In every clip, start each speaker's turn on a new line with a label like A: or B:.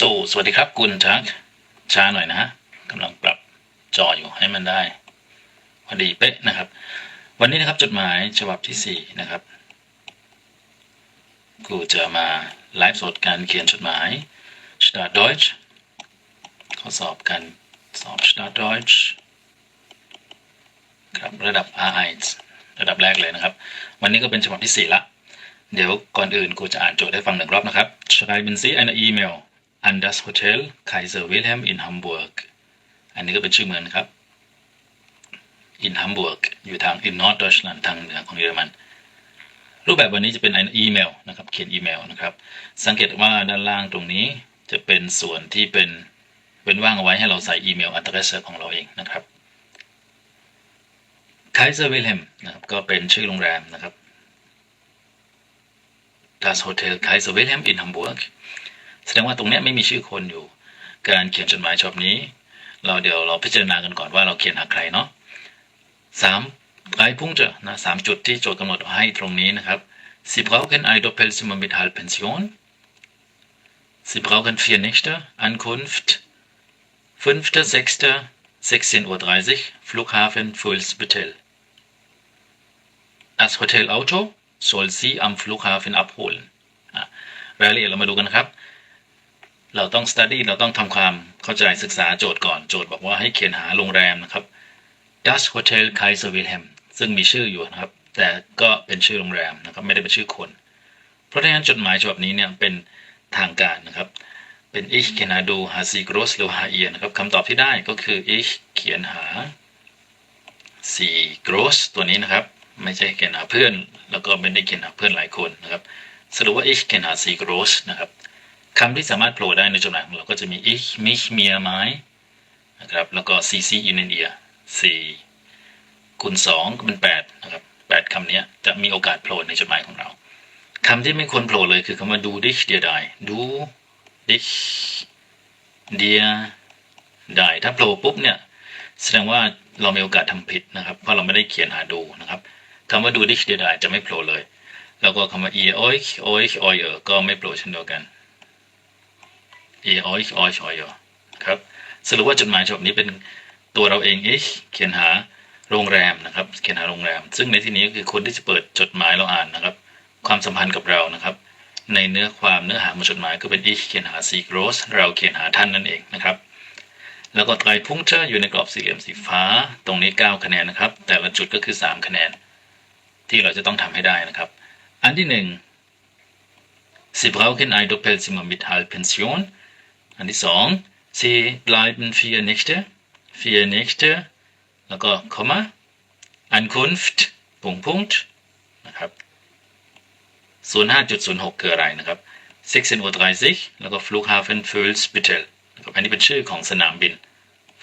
A: สสวัสดีครับกุณทักช้าหน่อยนะฮะกำลังปรับจออยู่ให้มันได้พอดีเป๊ะนะครับ วันนี้นะครับจดหมายฉบับที่สี่นะครับ กูจะมาไลฟ์สดการเขียนจดหมาย Start Deutsch ข้อสอบการสอบ Start Deutsch ครับระดับ R1 ระดับแรกเลยนะครับ วันนี้ก็เป็นฉบับที่สี่ละ เดี๋ยวก่อนอื่นกูจะอ่านโจทย์ให้ฟังหนึ่งรอบนะครับ Schreiben Sie eine E-Mail an das Hotel Kaiser Wilhelm in Hamburg อันนี้ก็เป็นชื่อเมืองนะครับ in Hamburg อยู่ทาง in Norddeutschland ทางเหนือของเยอรมัน รูปแบบวันนี้จะเป็นอีเมลนะครับเขียนอีเมลนะครับ สังเกตว่าด้านล่างตรงนี้จะเป็นส่วนที่เป็นเป็นว่างเอาไว้ให้เราใส่อีเมล address ของเราเองนะครับ Kaiser Wilhelm นะครับก็เป็นชื่อโรงแรมนะครับ das Hotel Kaiser Wilhelm in Hamburg แสดงว่าตรงเนี้ยไม่มีชื่อคนอยู่ การเขียนจดหมายฉบับนี้ เราเดี๋ยวเราพิจารณากันก่อนว่าเราเขียนหาใครเนาะสามไลพุ่งเจอนะสามจุดที่โจทย์กำหนดให้ตรงนี้นะครับ Sie brauchen ein Doppelzimmer mit Halbpension Sie brauchen vier Nächte Ankunft 5.6. 16.30 Uhr Flughafen Fuhlsbüttel Das Hotelauto soll Sie am Flughafen abholen อะรายละเอียดเรามาดูกันครับ เราต้อง study เราต้องทำความเข้าใจศึกษาโจทย์ก่อน โจทย์บอกว่าให้เขียนหาโรงแรมนะครับ Das Hotel Kaiser Wilhelm ซึ่งมีชื่ออยู่นะครับ แต่ก็เป็นชื่อโรงแรมนะครับ ไม่ได้เป็นชื่อคน เพราะฉะนั้นจดหมายฉบับนี้เนี่ยเป็นทางการนะครับ เป็น ich เขียนหาดูหา sie groß หรือหา ihr นะครับคำตอบที่ได้ก็คือ ich เขียนหา s i groß ตัวนี้นะครับ ไม่ใช่เขียนหาเพื่อน แล้วก็ไม่ได้เขียนหาเพื่อนหลายคนนะครับ สรุปว่า ich เขียนหา s i groß นะครับ คำที่สามารถโผล่ได้ในจดหมายของเราก็จะมี ich mich mir mein นะครับ แล้วก็ sie sie ihnen ihr 4คูณสองก็เป็นแปดนะครับแปดคำนี้จะมีโอกาสโผล่ในจดหมายของเราคำที่ไม่ควรโผล่เลยคือคำว่า du dich dir die du dich dir die ถ้าโผล่ปุ๊บเนี่ย แสดงว่าเรามีโอกาสทำผิดนะครับ เพราะเราไม่ได้เขียนหาดูนะครับคำว่า du dich dir die จะไม่โผล่เลย แล้วก็คำว่า ihr euch euch euer ก็ไม่โผล่เช่นเดียวกัน ihr euch euch euer ครับสรุปว่าจดหมายฉบับนี้เป็นตัวเราเอง ich เขียนหาโรงแรมนะครับ เขียนหาโรงแรม ซึ่งในที่นี้ก็คือคนที่จะเปิดจดหมายเราอ่านนะครับ ความสัมพันธ์กับเรานะครับ ในเนื้อความเนื้อหาของจดหมายก็เป็น ich เขียนหา sie groß เราเขียนหาท่านนั่นเองนะครับ แล้วก็ไตรพุ่งเจออยู่ในกรอบสี่เหลี่ยมสีฟ้า ตรงนี้ 9 คะแนนนะครับ แต่ละจุดก็คือ 3 คะแนน ที่เราจะต้องทำให้ได้นะครับ อันที่หนึ่ง Sie brauchen ein Doppelzimmer mit Halbpension อันที่สอง Sie bleiben vier Nächte vier Nächte แล้วก็ Komma Ankunft ปุ่งพุงนะครับ05.06 คืออะไรนะครับ16.30 Uhr แล้วก็ Flughafen Fuhlsbüttel นะครับอันนี้เป็นชื่อของสนามบิน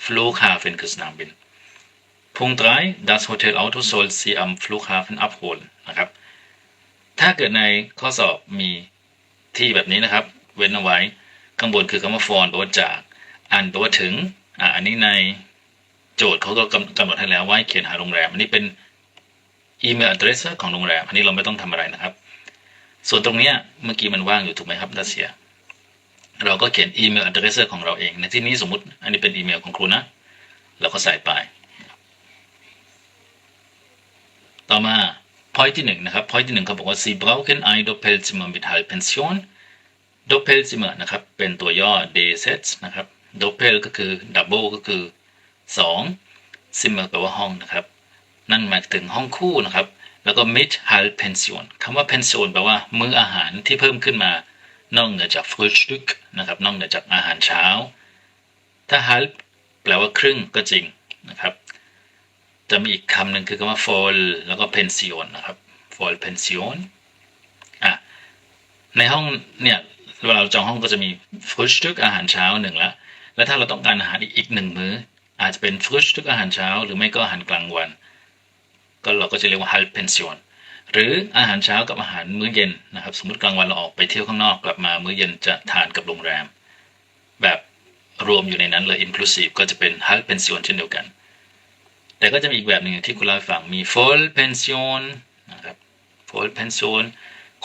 A: Flughafen คือสนามบิน Punkt 3 Das Hotelauto soll Sie am Flughafen abholen นะครับ ถ้าเกิดในข้อสอบมีที่แบบนี้นะครับ เว้นเอาไว้ ข้างบนคือคำว่า for แปลว่าจาก อันแปลว่าถึงอ่าอันนี้ในโจทย์เขาก็กำกำหนดให้แล้วว่าให้เขียนหาโรงแรม อันนี้เป็นอีเมล address ของโรงแรม อันนี้เราไม่ต้องทำอะไรนะครับ ส่วนตรงเนี้ยเมื่อกี้มันว่างอยู่ถูกไหมครับดัชเซีย เราก็เขียนอีเมล address ของเราเอง ในที่นี้สมมติ อันนี้เป็นอีเมลของครูนะ เราก็ใส่ไป ต่อมา point ที่หนึ่งนะครับ point ที่หนึ่งเขาบอกว่า Sie brauchen ein Doppelzimmer mit Halbpension Doppelzimmer นะครับ เป็นตัวย่อ DZ นะครับ Doppel ก็คือ double ก็คือสอง Zimmer แปลว่าห้องนะครับ นั่นหมายถึงห้องคู่นะครับ แล้วก็ mit Halbpension คำว่า pension แปลว่ามื้ออาหารที่เพิ่มขึ้นมานอกเหนือจาก Frühstück นะครับนอกเหนือจากอาหารเช้า ถ้า halb แปลว่าครึ่งก็จริงนะครับ จะมีอีกคำหนึ่งคือคำว่า voll แล้วก็ pension นะครับ voll pension อะในห้องเนี่ย เวลาเราจองห้องก็จะมี Frühstück อาหารเช้าหนึ่งละแล้วถ้าเราต้องการอาหารอีกหนึ่งมื้อ อาจจะเป็น Frühstück อาหารเช้า หรือไม่ก็อาหารกลางวัน ก็เราก็จะเรียกว่า halb pension หรืออาหารเช้ากับอาหารมื้อเย็นนะครับ สมมติกลางวันเราออกไปเที่ยวข้างนอกกลับมามื้อเย็นจะทานกับโรงแรม แบบรวมอยู่ในนั้นเลย inclusive ก็จะเป็น halb pension เช่นเดียวกัน แต่ก็จะมีอีกแบบหนึ่งที่คุณเล่าให้ฟังมี full pension นะครับ full pension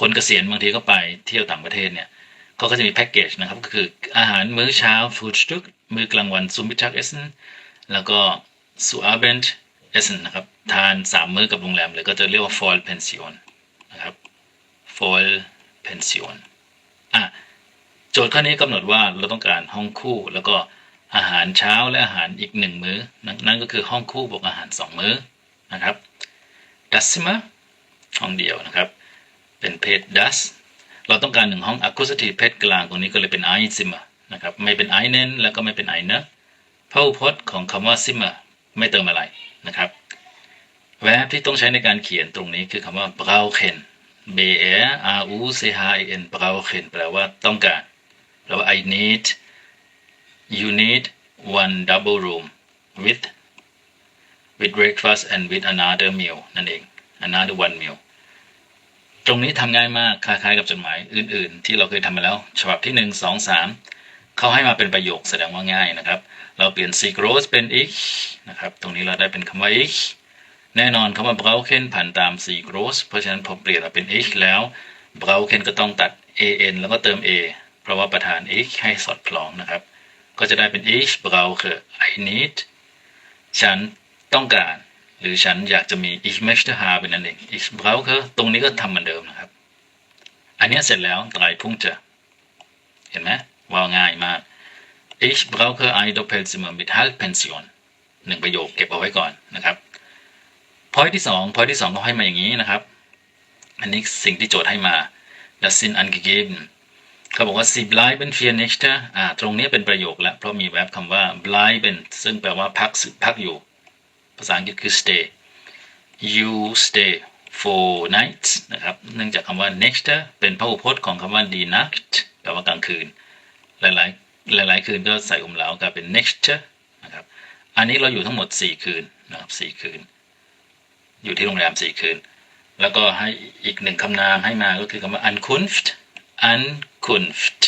A: คนเกษียณบางทีก็ไปเที่ยวต่างประเทศเนี่ย เขาก็จะมีแพ็กเกจนะครับ ก็คืออาหารมื้อเช้า Frühstück มื้อกลางวัน zum Mittagessen แล้วก็ zu Abend Essen นะครับ ทานสามมื้อกับโรงแรมเลยก็จะเรียกว่า Voll Pension นะครับ Voll Pension อะโจทย์ข้อนี้กำหนดว่าเราต้องการห้องคู่ แล้วก็อาหารเช้าและอาหารอีกหนึ่งมื้อนั่นนั่นก็คือห้องคู่บวกอาหารสองมื้อนะครับ das Zimmer ห้องเดียวนะครับ เป็นเพศ das เราต้องการหนึ่งห้อง accusative เพชรกลางตรงนี้ก็เลยเป็น i simmer นะครับไม่เป็นไอเน้นแล้วก็ไม่เป็นไอเนอะพหุพจน์ของคำว่า simmer ไม่เติมอะไรนะครับ แวบที่ต้องใช้ในการเขียนตรงนี้คือคำว่า brauchen b a r u c h e n brauchen แปลว่าต้องการ แปลว่า I need you need one double room with with breakfast and with another meal นั่นเอง another one meal ตรงนี้ทำง่ายมากคล้ายๆกับจดหมายอื่นๆ ที่เราเคยทำมาแล้ว ฉบับที่หนึ่งสองสามเขาให้มาเป็นประโยคแสดงว่าง่ายนะครับ เราเปลี่ยน sie groß เป็น ich นะครับ ตรงนี้เราได้เป็นคำว่า ich แน่นอนคำว่า brauchen ผ่านตาม sie groß เพราะฉะนั้นพอเปลี่ยนมาเป็น ich แล้ว brauchen ก็ต้องตัด an แล้วก็เติม a เพราะว่าประธาน ich ให้สอดคล้องนะครับ ก็จะได้เป็น ich brauche I need ฉันต้องการ หรือฉันอยากจะมี ich möchte haben นั่นเอง ich brauche ตรงนี้ก็ทำเหมือนเดิมนะครับ อันนี้เสร็จแล้วไตรพุ่งจะเห็นไหมว่าง่ายมาก ich brauche ein Doppelzimmer mit Halbpension หนึ่งประโยคเก็บเอาไว้ก่อนนะครับ point ที่สอง point ที่สองเขาให้มาอย่างนี้นะครับ อันนี้สิ่งที่โจทย์ให้มา das sind angegeben เขาบอกว่า sie bleiben vier Nächte อ่าตรงนี้เป็นประโยคแล้ว เพราะมีแวบคำว่า bleiben ซึ่งแปลว่าพักสึพักอยู่ ภาษาอังกฤษคือ stay you stay for nights นะครับ เนื่องจากคำว่า next เป็นพหูพจน์ของคำว่า die Nacht แปลว่ากลางคืน หลายๆ หลาย ๆ คืนก็ใส่อุมเหลากลายเป็น next นะครับ อันนี้เราอยู่ทั้งหมด 4 คืนนะครับ4คืน อยู่ที่โรงแรม 4 คืน แล้วก็ให้อีกหนึ่งคำนามให้มาก็คือคำว่า Ankunft Ankunft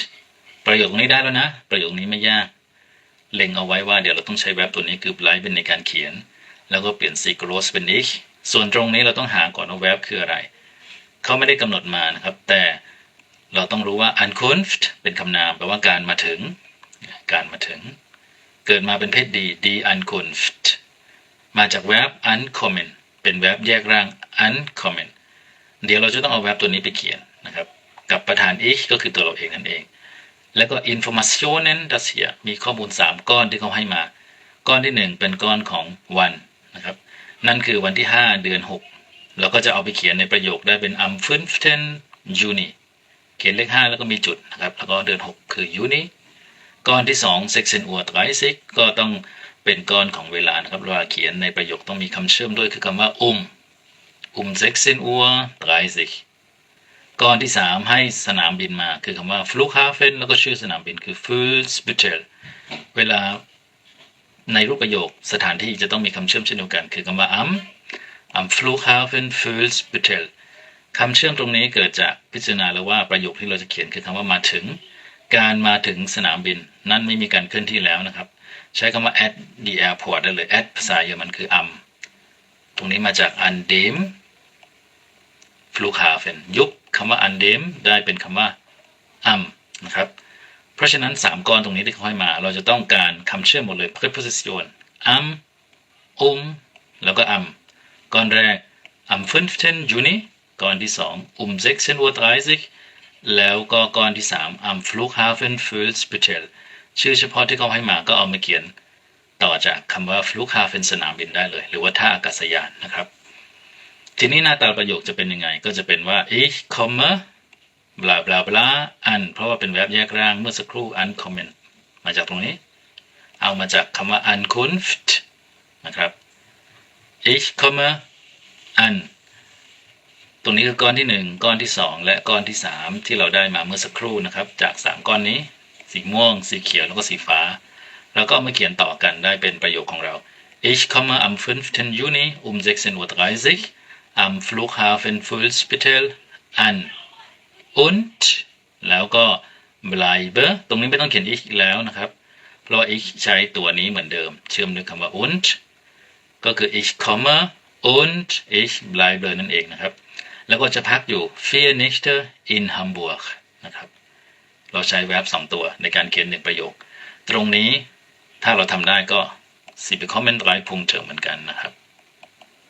A: ประโยคนี้ได้แล้วนะ ประโยคนี้ไม่ยาก เล็งเอาไว้ว่าเดี๋ยวเราต้องใช้แว็บตัวนี้คือ bleiben เป็นในการเขียน แล้วก็เปลี่ยน sie groß เป็น ich ส่วนตรงนี้เราต้องหาก่อนว่าแว็บคืออะไร เขาไม่ได้กำหนดมานะครับ แต่เราต้องรู้ว่า Ankunft เป็นคำนามแปลว่าการมาถึง การมาถึง เกิดมาเป็นเพศดี die Ankunft มาจากแว็บ ankommen เป็นแว็บแยกร่าง ankommen เดี๋ยวเราจะต้องเอาแว็บตัวนี้ไปเขียนนะครับ กับประธาน ich ก็คือตัวเราเองนั่นเอง แล้วก็ informationen das hier มีข้อมูล 3 ก้อนที่เขาให้มา ก้อนที่ 1 เป็นก้อนของวั นะครับ นั่นคือวันที่ 5 เดือน 6 เราก็จะเอาไปเขียนในประโยคได้เป็น am 15 Juni เขียนเลข 5 แล้วก็มีจุดนะครับ แล้วก็เดือน 6 คือ Juni ก้อนที่2 16 Uhr 30ก็ต้องเป็นก้อนของเวลานะครับเวลาเขียนในประโยคต้องมีคำเชื่อมด้วยคือคำว่า um um 16 Uhr 30ก้อนที่ 3 ให้สนามบินมาคือคำว่า Flughafen แล้วก็ชื่อสนามบินคือ Fuhlsbüttel เวลา ในรูปประโยคสถานที่จะต้องมีคำเชื่อมเช่นเดียวกัน คือคำว่า am am Flughafen Fuhlsbüttel คำเชื่อมตรงนี้เกิดจากพิจารณาแล้วว่าประโยคที่เราจะเขียนคือคำว่ามาถึง การมาถึงสนามบิน นั่นไม่มีการเคลื่อนที่แล้วนะครับ ใช้คำว่า at the airport ได้เลย at ภาษาเยอรมันคือ am ตรงนี้มาจาก an dem Flughafen ยุบคำว่า an dem ได้เป็นคำว่า am นะครับ เพราะฉะนั้น 3ก้อนตรงนี้ที่เขาให้มา เราจะต้องการคำเชื่อมหมดเลย preposition am um แล้วก็ am ก้อนแรก am 15 Juni ก้อนที่ 2 um 16 Uhr 30แล้วก็ก้อนที่ 3 am Flughafen Fuhlsbüttel ชื่อเฉพาะที่เขาให้มาก็เอามาเขียนต่อจากคำว่า Flughafen สนามบินได้เลย หรือว่าท่าอากาศยานนะครับ ทีนี้หน้าตาประโยคจะเป็นยังไง ก็จะเป็นว่า ich komme บลาบลาบลาอัน เพราะว่าเป็นแวบแยกร่างเมื่อสักครู่ uncommon มาจากตรงนี้ เอามาจากคำว่า Ankunft นะครับ ich komme an ตรงนี้คือก้อนที่ 1 ก้อนที่ 2 และก้อนที่ 3 ที่เราได้มาเมื่อสักครู่นะครับ จาก 3 ก้อนนี้ สีม่วง สีเขียวแล้วก็สีฟ้า แล้วก็เอามาเขียนต่อกันได้เป็นประโยคของเรา Ich komme am 5. Juni um 16.30 Uhr am Flughafen Fuhlsbüttel an und แล้วก็ bleibe ตรงนี้ไม่ต้องเขียน ich อีกแล้วนะครับ เพราะว่า ich ใช้ตัวนี้เหมือนเดิม เชื่อมด้วยคำว่า und ก็คือ ich komme und ich bleibe นั่นเองนะครับ แล้วก็จะพักอยู่ vier Nächte in Hamburg นะครับ เราใช้ verb สองตัวในการเขียนหนึ่งประโยค ตรงนี้ถ้าเราทำได้ก็ สิบคอมเมนต์ไลฟ์พุงเจอเหมือนกันนะครับ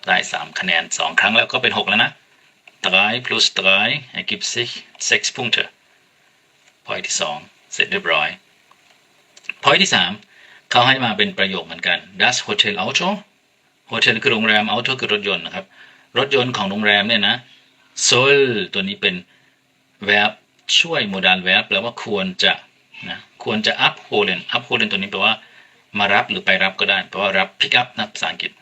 A: ได้สามคะแนนสองครั้งแล้วก็เป็นหกแล้วนะ 3 plus 3 ergibt sich 6 Punkte พอยที่สองเสร็จเรียบร้อยพอยที่สามเขาให้มาเป็นประโยคเหมือนกัน das Hotel Auto Hotel คือโรงแรม Auto คือรถยนต์นะครับ รถยนต์ของโรงแรมเนี่ยนะ soll ตัวนี้เป็น verb ช่วย modal verb แปลว่าควรจะนะควรจะ abholen abholen ตัวนี้แปลว่ามารับหรือไปรับก็ได้แปลว่ารับ pick up นะภาษาอังกฤษ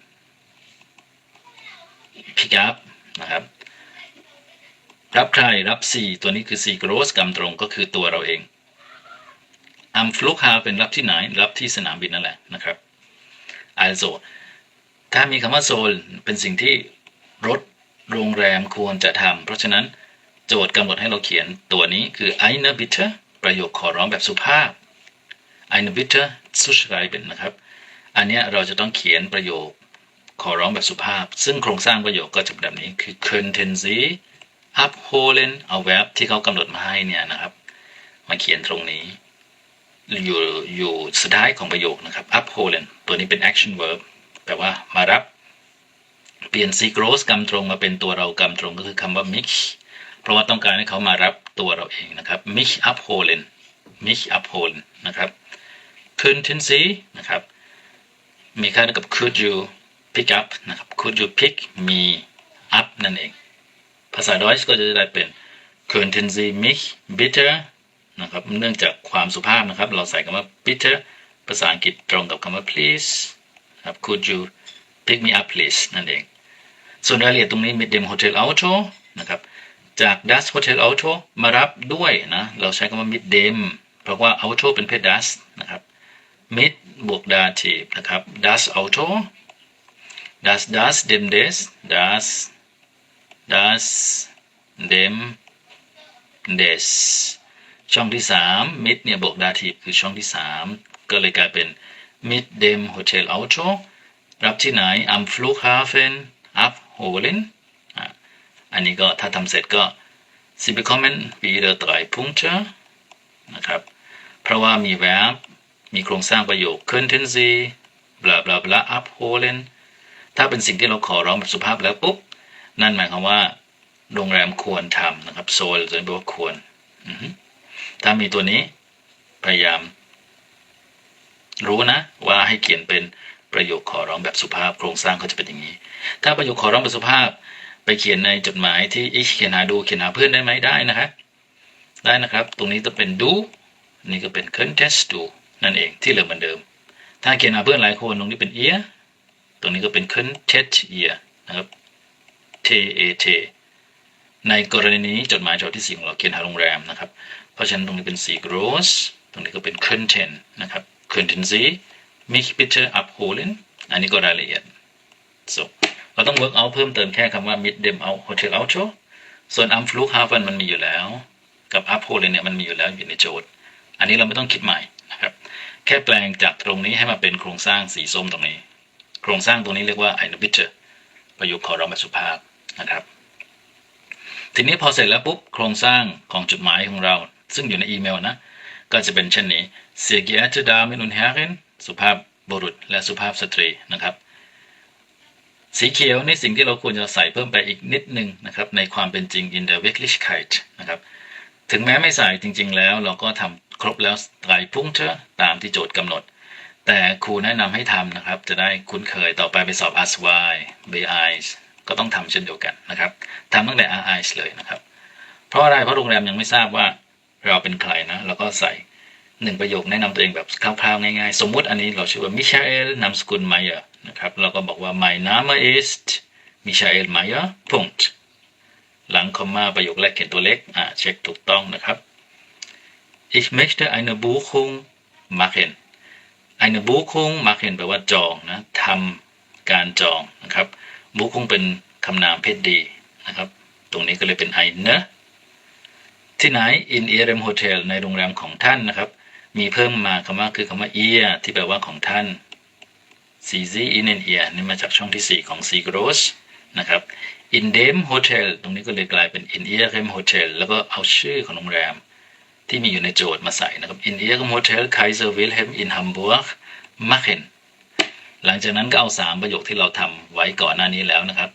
A: pick up นะครับ รับใครรับ C ตัวนี้คือ C gross กำตรงก็คือตัวเราเอง am Flughafen รับที่ไหน รับที่สนามบินนั่นแหละนะครับ also ถ้ามีคำว่า soll เป็นสิ่งที่รถโรงแรมควรจะทำเพราะฉะนั้นโจทย์กำหนดให้เราเขียนตัวนี้คือ eine Bitte ประโยคขอร้องแบบสุภาพ eine Bitte zu schreiben นะครับ อันนี้เราจะต้องเขียนประโยคขอร้องแบบสุภาพ ซึ่งโครงสร้างประโยคก็จะแบบนี้คือ könnten Sie abholen เอา verb ที่เขากำหนดมาให้เนี่ยนะครับมาเขียนตรงนี้อยู่อยู่สุดท้ายของประโยคนะครับ abholen ตัวนี้เป็น action verb แปลว่ามารับ เปลี่ยน c gross กำตรงมาเป็นตัวเรากำตรงก็คือคำว่า mich เพราะว่าต้องการให้เขามารับตัวเราเองนะครับ mich abholen mich abholen นะครับ könnten Sie นะครับ มีค่าเท่ากับ could you pick up นะครับ could you pick me up นั่นเอง ภาษาดอยส์ก็จะได้เป็น könnten Sie mich bitte นะครับเนื่องจากความสุภาพนะครับ เราใส่คำว่า bitte ภาษาอังกฤษตรงกับคำว่า please ครับ could you pick me up please นั่นเอง ส่วนรายละเอียดตรงนี้ mit dem Hotel Auto นะครับ จาก das Hotel Auto มารับด้วยนะ เราใช้คำว่า mit dem เพราะว่า auto เป็นเพศ das นะครับ mit บวก dative นะครับ das Auto das das dem des das das dem des ช่องที่สาม mit เนี่ยบวก dative คือช่องที่สามก็เลยกลายเป็น mit dem Hotel Auto รับที่ไหน am Flughafen abholen อันนี้ก็ถ้าทำเสร็จก็ Sie bekommen wieder drei Punkte นะครับ เพราะว่ามี verb มีโครงสร้างประโยค könnten Sie bla bla bla abholen ถ้าเป็นสิ่งที่เราขอร้องแบบสุภาพแล้วปุ๊บ นั่นหมายความว่าโรงแรมควรทำนะครับ soll จะแปลว่าควรถ้ามีตัวนี้พยายาม รู้นะ ว่าให้เขียนเป็นประโยคขอร้องแบบสุภาพ โครงสร้างเขาจะเป็นอย่างนี้ ถ้าประโยคขอร้องแบบสุภาพ ไปเขียนในจดหมายที่อีเขียนหาดูเขียนหาเพื่อนได้ไหมได้นะครับได้นะครับ ตรงนี้จะเป็นดูนี่ก็เป็น contest do นั่นเองที่เหลือเหมือนเดิม ถ้าเขียนหาเพื่อนหลายคนตรงนี้เป็น ear ตรงนี้ก็เป็น contest ear นะครับ t a t ในกรณีนี้จดหมายฉบับที่สี่ของเราเขียนหาโรงแรมนะครับ เพราะฉะนั้นตรงนี้เป็น C gross ตรงนี้ก็เป็น content นะครับ könnten Sie mich bitte abholen อันนี้ก็รายละเอียด so เราต้อง work out เพิ่มเติมแค่คำว่า mit dem Au- Hotel Auto ส่วน am Flughafen มันมีอยู่แล้ว กับ abholen เนี่ยมันมีอยู่แล้วอยู่ในโจทย์ อันนี้เราไม่ต้องคิดใหม่นะครับแค่แปลงจากตรงนี้ให้มาเป็นโครงสร้างสีส้มตรงนี้ โครงสร้างตรงนี้เรียกว่า eine Bitte ประโยคขอร้องแบบสุภาพ นะครับ ทีนี้พอเสร็จแล้วปุ๊บโครงสร้างของจดหมายของเรา ซึ่งอยู่ในอีเมลนะ ก็จะเป็นเช่นนี้ Sehr geehrte Damen und Herren สุภาพบุรุษ และสุภาพสตรีนะครับสีเขียวนี่สิ่งที่เราควรจะใส่เพิ่มไปอีกนิดนึงนะครับในความเป็นจริง in der Wirklichkeit นะครับถึงแม้ไม่ใส่จริง ๆ แล้วเราก็ทำครบแล้วไตรพุ่งเถอตามที่โจทย์กำหนด แต่ครูแนะนำให้ทำนะครับ จะได้คุ้นเคยต่อไปไปสอบ a s y b i ก็ต้องทำเช่นเดียวกันนะครับทำตั้งแต่ RIS เลยนะครับ เพราะอะไรเพราะโรงแรมยังไม่ทราบว่าเราเป็นใครนะเราก็ใส่หนึ่งประโยคแนะนำตัวเองแบบคร่าวๆง่ายๆ สมมุติอันนี้เราชื่อว่ามิชาเอลนามสกุลไมเออร์นะครับเราก็บอกว่า my name ist Michael Meyer Punkt หลังคอมมาประโยคแรกเขียนตัวเล็กอ่าเช็คถูกต้องนะครับ ich möchte eine Buchung machen eine Buchung machen แปลว่าจองนะทำการจองนะครับ Buchung เป็นคำนามเพศดีนะครับ ตรงนี้ก็เลยเป็น eine ที่ไหน in ihrem Hotel ในโรงแรมของท่านนะครับ มีเพิ่มมาคำว่าคือคำว่า ihr ที่แปลว่าของท่าน Sie sie ihnen ihr นี่มาจากช่องที่ 4 ของ Sie groß นะครับ in dem Hotel ตรงนี้ก็เลยกลายเป็น in ihrem Hotel แล้วก็เอาชื่อของโรงแรม ที่มีอยู่ในโจทย์มาใส่นะครับ in ihrem Hotel Kaiser Wilhelm in Hamburg machen หลังจากนั้นก็เอาสามประโยคที่เราทำไว้ก่อนหน้านี้แล้วนะครับ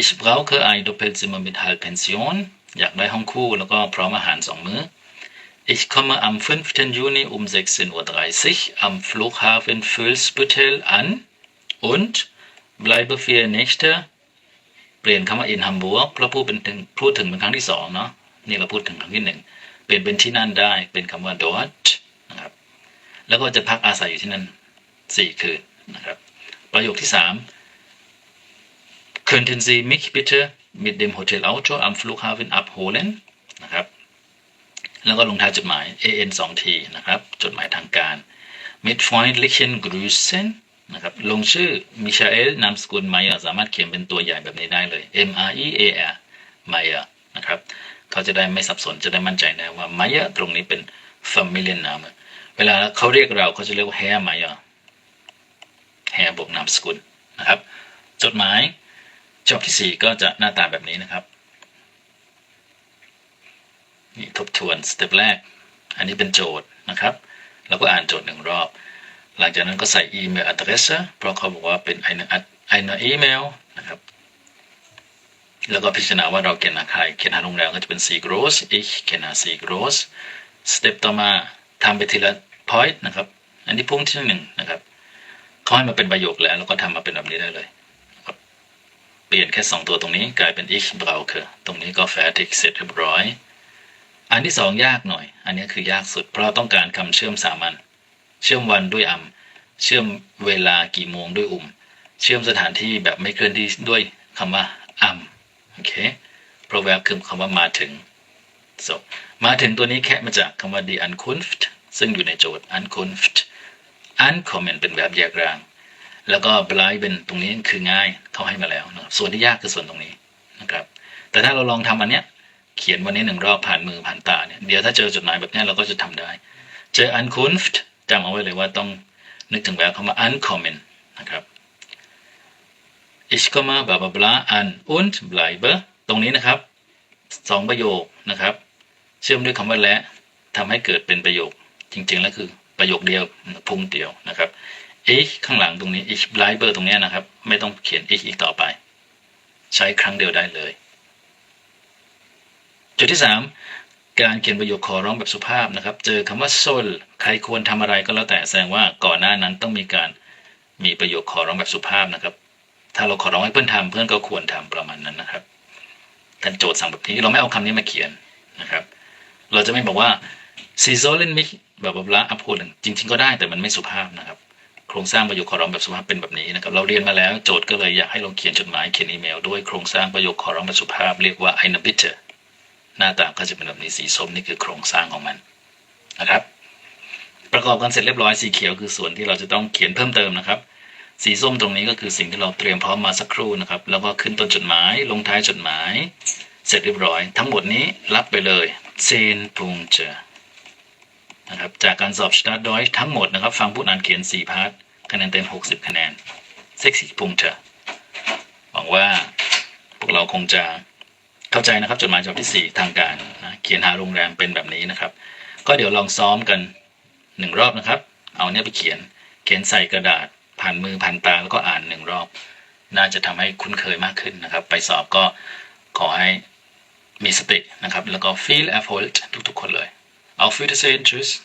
A: ich brauche ein Doppelzimmer mit Halbpension อยากได้ห้องคู่แล้วก็พร้อมอาหารสองมื้อ ich komme am 5. Juni um 16.30 Uhr am Flughafen Völsbüttel an und bleibe vier Nächte เปลี่ยนคำว่า in Hamburg เพราะพูดเป็นถึงพูดถึงเป็นครั้งที่สองเนาะนี่เราพูดถึงครั้งที่หนึ่งเปลี่ยนเป็นที่นั่นได้เป็นคำว่า dort นะครับแล้วก็จะพักอาศัยอยู่ที่นั่นสี่คืนนะครับ ประโยคที่สาม Könnten Sie mich bitte mit dem Hotelauto am Flughafen abholen นะครับแล้วก็ลงท้ายจดหมาย AN สองทีนะครับ จดหมายทางการ mit freundlichen Grüßen นะครับลงชื่อมิชาเอลนามสกุลไมเออร์สามารถเขียนเป็นตัวใหญ่แบบนี้ได้เลย M R E A R ไมเออร์นะครับเขาจะได้ไม่สับสนจะได้มั่นใจนะว่าไมเออร์ตรงนี้เป็น familiar name เวลาเขาเรียกเราเขาจะเรียกว่า Herr Meyer แฮบวกนามสกุลนะครับ จดหมายฉบับที่สี่ก็จะหน้าตาแบบนี้นะครับนี่ทบทวนสเต็ปแรก อันนี้เป็นโจทย์นะครับแล้วก็อ่านโจทย์หนึ่งรอบ หลังจากนั้นก็ใส่อีเมล adresse เพราะเขาบอกว่าเป็น eine eine E-Mail นะครับ แล้วก็พิจารณาว่าเราเขียนหาใครเขียนหาโรงแรมก็จะเป็น C gross ich เขียนหา C gross สเต็ปต่อมาทำไปทีละ point นะครับ อันนี้พุ่งที่หนึ่งนะครับ เขาให้มาเป็นประโยคแล้วแล้วก็ทำมาเป็นแบบนี้ได้เลยเปลี่ยนแค่สองตัวตรงนี้กลายเป็น ich brauche ตรงนี้ก็ fertig เสร็จเรียบร้อย อันที่สองยากหน่อย อันนี้คือยากสุด เพราะต้องการคำเชื่อมสามัญเชื่อมวันด้วยอัมเชื่อมเวลากี่โมงด้วยอุมเชื่อมสถานที่แบบไม่เคลื่อนที่ด้วยคำว่าอัมโอเคเพราะ verb คือคำว่ามาถึง so มาถึงตัวนี้แค่มาจากคำว่า die Ankunft ซึ่งอยู่ในโจทย์ Ankunft Ankommen เป็นแบบแยกร่าง แล้วก็ bleiben ตรงนี้คือง่ายเขาให้มาแล้วนะส่วนที่ยากคือส่วนตรงนี้นะครับ แต่ถ้าเราลองทำอันเนี้ยเขียนวันนี้หนึ่งรอบผ่านมือผ่านตาเนี่ยเดี๋ยวถ้าเจอจดหมายแบบนี้เราก็จะทำได้ เจอ Ankunft จำเอาไว้เลยว่าต้องนึกถึงแบบคำว่า Ankommen นะครับ Ich komme bla bla bla an und bleibe ตรงนี้นะครับสองประโยคนะครับ เชื่อมด้วยคำว่าและทำให้เกิดเป็นประโยค จริงๆแล้วคือ ประโยคเดียวพุ่งเดียวนะครับ ich ข้างหลังตรงนี้ ich bleibe ตรงนี้นะครับ ไม่ต้องเขียน ich อีกต่อไป ใช้ครั้งเดียวได้เลย จุดที่สามการเขียนประโยคขอร้องแบบสุภาพนะครับ เจอคำว่า soll ใครควรทำอะไรก็แล้วแต่แสดงว่าก่อนหน้านั้นต้องมีการมีประโยคขอร้องแบบสุภาพนะครับ ถ้าเราขอร้องให้เพื่อนทำเพื่อนก็ควรทำประมาณนั้นนะครับแต่โจทย์สั่งแบบนี้เราไม่เอาคำนี้มาเขียนนะครับ เราจะไม่บอกว่า sie sollen mich แบบบลาอัพโพลจริง ๆ ก็ได้แต่มันไม่สุภาพนะครับ โครงสร้างประโยคขอร้องแบบสุภาพเป็นแบบนี้นะครับ เราเรียนมาแล้วโจทย์ก็เลยอยากให้เราเขียนจดหมายเขียนอีเมลด้วยโครงสร้างประโยคขอร้องแบบสุภาพเรียกว่า eine Bitte หน้าตาก็จะเป็นแบบนี้สีส้มนี่คือโครงสร้างของมันนะครับ ประกอบกันเสร็จเรียบร้อยสีเขียวคือส่วนที่เราจะต้องเขียนเพิ่มเติมนะครับ สีส้มตรงนี้ก็คือสิ่งที่เราเตรียมพร้อมมาสักครู่นะครับ แล้วก็ขึ้นต้นจดหมายลงท้ายจดหมาย เสร็จเรียบร้อย ทั้งหมดนี้รับไปเลย10 Punkte นะครับจากการสอบ Start d o i ทั้งหมดนะครับ ฟังผู้อ่านเขียน 4 พาร์ทคะแนนเต็ม 60 คะแนน 60 Punkte หวังว่าพวกเราคงจะเข้าใจนะครับ จดหมายฉบับที่ 4 ทางการนะเขียนหาโรงแรมเป็นแบบนี้นะครับ ก็เดี๋ยวลองซ้อมกันหนึ่งรอบนะครับ เอาเนี้ยไปเขียนเขียนใส่กระดาษผ่านมือผ่านตาแล้วก็อ่านหนึ่งรอบ น่าจะทำให้คุ้นเคยมากขึ้นนะครับ ไปสอบก็ขอให้มีสตินะครับ แล้วก็ feel erfolgt ทุกๆ คนเลย Auf Wiedersehen tschüss